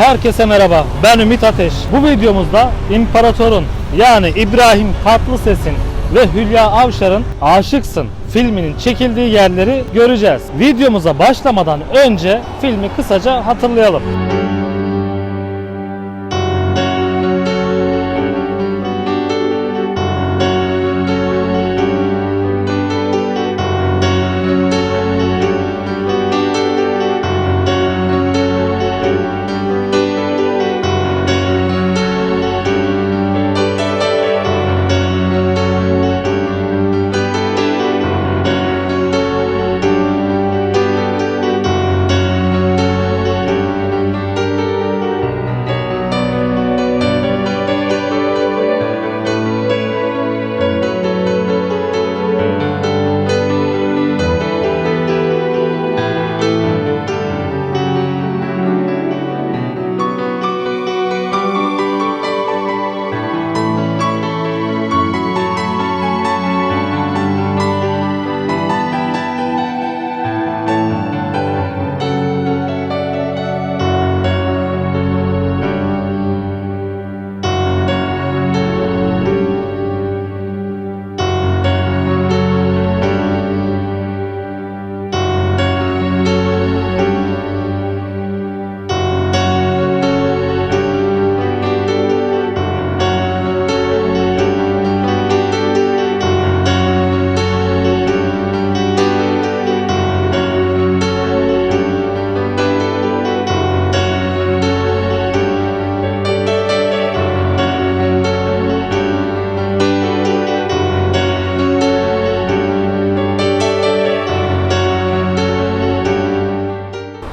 Herkese merhaba. Ben Ümit Ateş. Bu videomuzda İmparator'un yani İbrahim Tatlıses'in ve Hülya Avşar'ın Aşıksın filminin çekildiği yerleri göreceğiz. Videomuza başlamadan önce filmi kısaca hatırlayalım.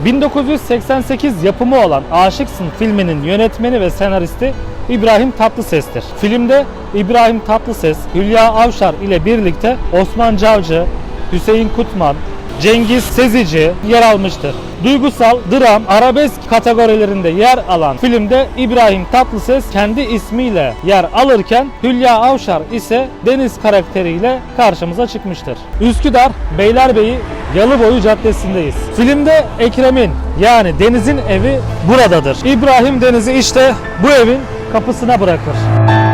...1988 yapımı olan Aşıksın filminin yönetmeni ve senaristi İbrahim Tatlıses'tir. Filmde İbrahim Tatlıses, Hülya Avşar ile birlikte Osman Cavcı, Hüseyin Kutman, Cengiz Sezici yer almıştır. Duygusal, dram, arabesk kategorilerinde yer alan filmde İbrahim Tatlıses kendi ismiyle yer alırken Hülya Avşar ise Deniz karakteriyle karşımıza çıkmıştır. Üsküdar, Beylerbeyi, Yalıboyu Caddesi'ndeyiz. Filmde Ekrem'in yani Deniz'in evi buradadır. İbrahim Deniz'i işte bu evin kapısına bırakır.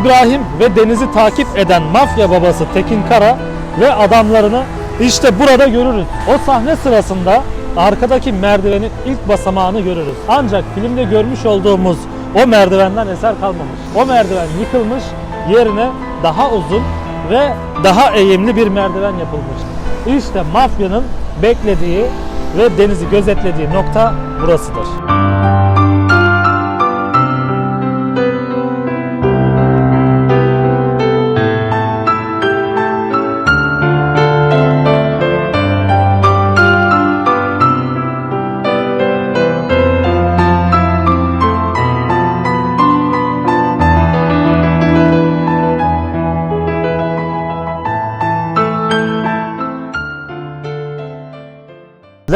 İbrahim ve Deniz'i takip eden mafya babası Tekin Kara ve adamlarını işte burada görürüz. O sahne sırasında arkadaki merdivenin ilk basamağını görürüz. Ancak filmde görmüş olduğumuz o merdivenden eser kalmamış. O merdiven yıkılmış, yerine daha uzun ve daha eğimli bir merdiven yapılmış. İşte mafyanın beklediği ve Deniz'i gözetlediği nokta burasıdır.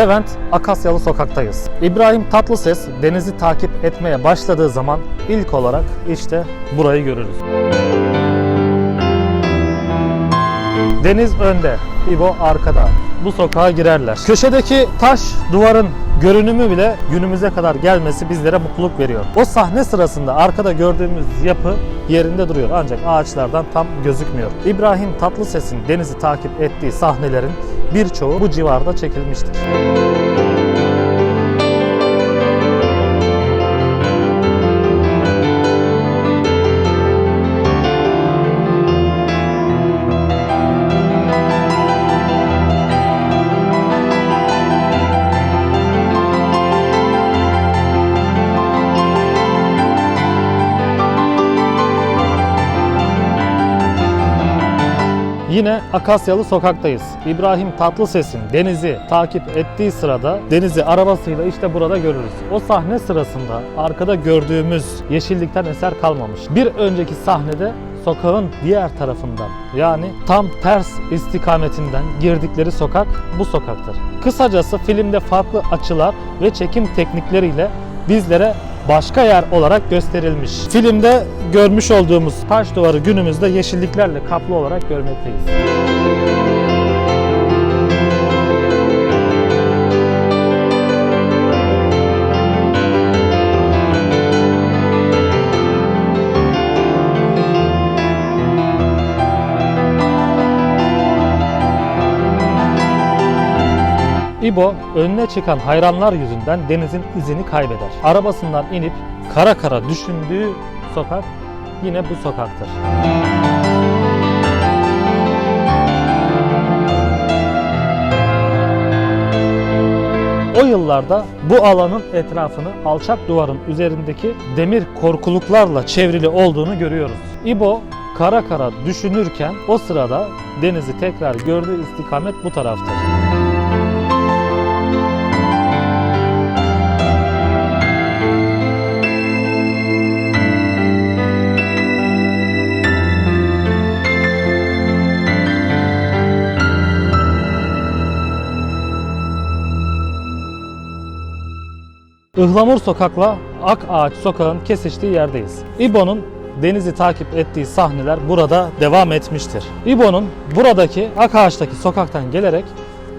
Levent Akasyalı sokaktayız. İbrahim Tatlıses Deniz'i takip etmeye başladığı zaman ilk olarak işte burayı görürüz. Deniz önde, İbo arkada. Bu sokağa girerler. Köşedeki taş duvarın görünümü bile günümüze kadar gelmesi bizlere mutluluk veriyor. O sahne sırasında arkada gördüğümüz yapı yerinde duruyor ancak ağaçlardan tam gözükmüyor. İbrahim Tatlıses'in Deniz'i takip ettiği sahnelerin birçoğu bu civarda çekilmiştir. Yine Akasyalı sokaktayız. İbrahim Tatlıses'in Deniz'i takip ettiği sırada Deniz'i arabasıyla işte burada görürüz. O sahne sırasında arkada gördüğümüz yeşillikten eser kalmamış. Bir önceki sahnede sokağın diğer tarafından yani tam ters istikametinden girdikleri sokak bu sokaktır. Kısacası filmde farklı açılar ve çekim teknikleriyle bizlere başka yer olarak gösterilmiş. Filmde görmüş olduğumuz taş duvarı günümüzde yeşilliklerle kaplı olarak görmekteyiz. İbo önüne çıkan hayranlar yüzünden Deniz'in izini kaybeder. Arabasından inip kara kara düşündüğü sokak yine bu sokaktır. O yıllarda bu alanın etrafını alçak duvarın üzerindeki demir korkuluklarla çevrili olduğunu görüyoruz. İbo kara kara düşünürken o sırada denizi tekrar gördüğü istikamet bu taraftır. Ihlamur Sokak'la Ak Ağaç Sokağın kesiştiği yerdeyiz. İbo'nun denizi takip ettiği sahneler burada devam etmiştir. İbo'nun buradaki Ak Ağaç'taki sokaktan gelerek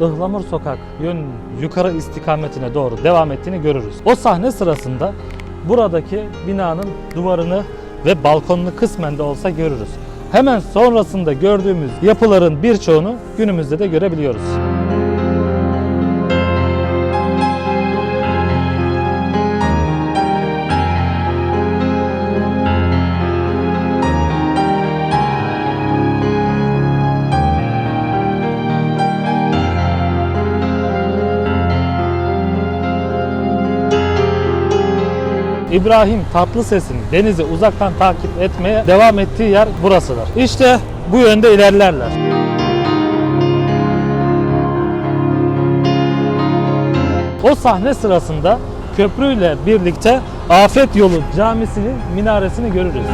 Ihlamur Sokak yön yukarı istikametine doğru devam ettiğini görürüz. O sahne sırasında buradaki binanın duvarını ve balkonunu kısmen de olsa görürüz. Hemen sonrasında gördüğümüz yapıların birçoğunu günümüzde de görebiliyoruz. İbrahim Tatlıses'in denizi uzaktan takip etmeye devam ettiği yer burasıdır. İşte bu yönde ilerlerler. O sahne sırasında köprüyle birlikte Afet Yolu Camisi'nin minaresini görürüz.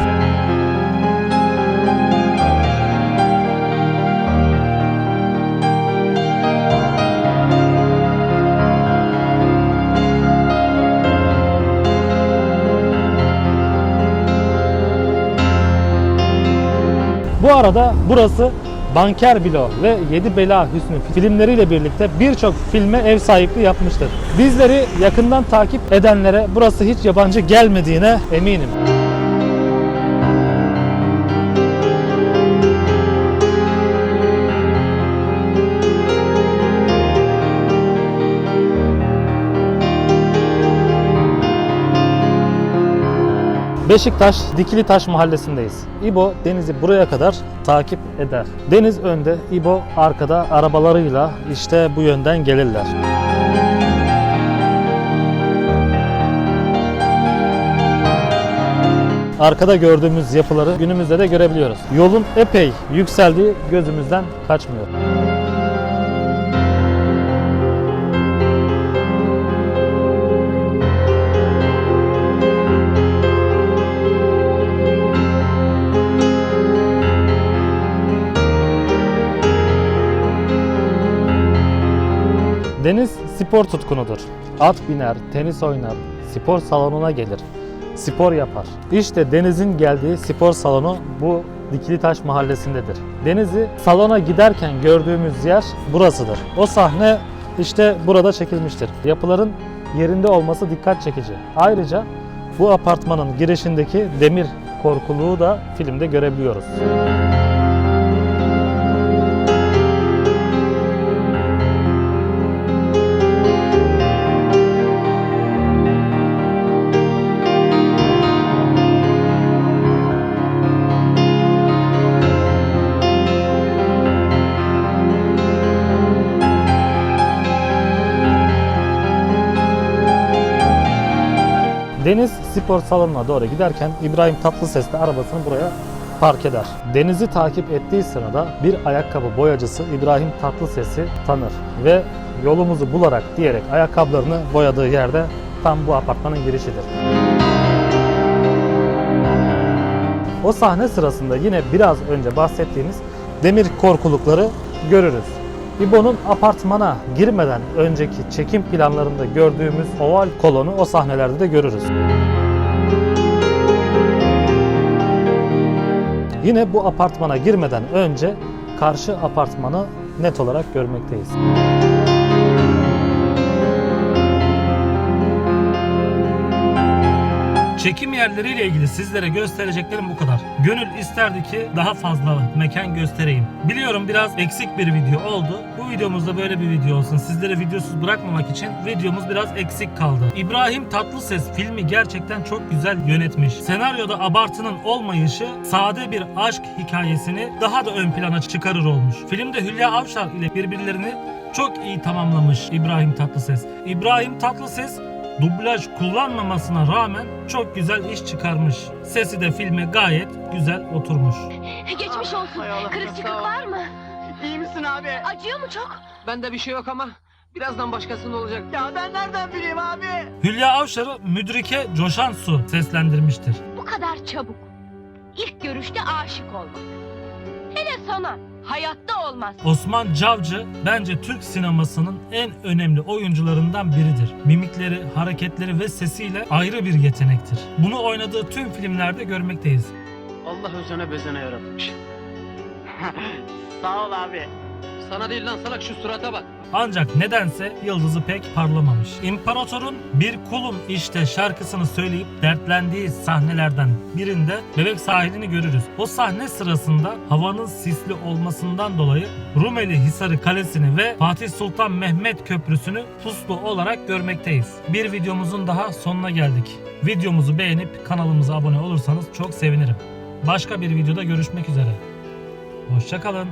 Bu arada burası Banker Bilo ve Yedi Bela Hüsnü filmleriyle birlikte birçok filme ev sahipliği yapmıştır. Bizleri yakından takip edenlere burası hiç yabancı gelmediğine eminim. Beşiktaş Dikili Taş mahallesindeyiz. İbo Deniz'i buraya kadar takip eder. Deniz önde, İbo arkada arabalarıyla işte bu yönden gelirler. Arkada gördüğümüz yapıları günümüzde de görebiliyoruz. Yolun epey yükseldiği gözümüzden kaçmıyor. Deniz spor tutkunudur. At biner, tenis oynar, spor salonuna gelir. Spor yapar. İşte Deniz'in geldiği spor salonu bu Dikili Taş mahallesindedir. Deniz'i salona giderken gördüğümüz yer burasıdır. O sahne işte burada çekilmiştir. Yapıların yerinde olması dikkat çekici. Ayrıca bu apartmanın girişindeki demir korkuluğu da filmde görebiliyoruz. Deniz spor salonuna doğru giderken İbrahim Tatlıses de arabasını buraya park eder. Denizi takip ettiği sırada bir ayakkabı boyacısı İbrahim Tatlıses'i tanır ve yolumuzu bularak diyerek ayakkabılarını boyadığı yerde tam bu apartmanın girişidir. O sahne sırasında yine biraz önce bahsettiğimiz demir korkulukları görürüz. İbo'nun apartmana girmeden önceki çekim planlarında gördüğümüz oval kolonu o sahnelerde de görürüz. Yine bu apartmana girmeden önce karşı apartmanı net olarak görmekteyiz. Çekim yerleriyle ilgili sizlere göstereceklerim bu kadar. Gönül isterdi ki daha fazla mekan göstereyim. Biliyorum biraz eksik bir video oldu. Bu videomuzda böyle bir video olsun. Sizlere videosuz bırakmamak için videomuz biraz eksik kaldı. İbrahim Tatlıses filmi gerçekten çok güzel yönetmiş. Senaryoda abartının olmayışı sade bir aşk hikayesini daha da ön plana çıkarır olmuş. Filmde Hülya Avşar ile birbirlerini çok iyi tamamlamış İbrahim Tatlıses. İbrahim Tatlıses dublaj kullanmamasına rağmen çok güzel iş çıkarmış. Sesi de filme gayet güzel oturmuş. Geçmiş olsun. Hay Allah, Kırık sağ çıkık ol. var mı? İyi misin abi? Acıyor mu çok? Bende bir şey yok ama birazdan başkasında olacak. Ya ben nereden bileyim abi? Hülya Avşar'ı Müdrike Coşan Su seslendirmiştir. Bu kadar çabuk. İlk görüşte aşık olmak. Hele sana. Hayatta olmaz. Osman Cavcı bence Türk sinemasının en önemli oyuncularından biridir. Mimikleri, hareketleri ve sesiyle ayrı bir yetenektir. Bunu oynadığı tüm filmlerde görmekteyiz. Allah özene bezene yaratmış. Sağ ol abi. Sana değil lan salak şu surata bak. Ancak nedense yıldızı pek parlamamış. İmparatorun Bir Kulum İşte şarkısını söyleyip dertlendiği sahnelerden birinde Bebek sahilini görürüz. O sahne sırasında havanın sisli olmasından dolayı Rumeli Hisarı Kalesi'ni ve Fatih Sultan Mehmet Köprüsü'nü puslu olarak görmekteyiz. Bir videomuzun daha sonuna geldik. Videomuzu beğenip kanalımıza abone olursanız çok sevinirim. Başka bir videoda görüşmek üzere. Hoşçakalın.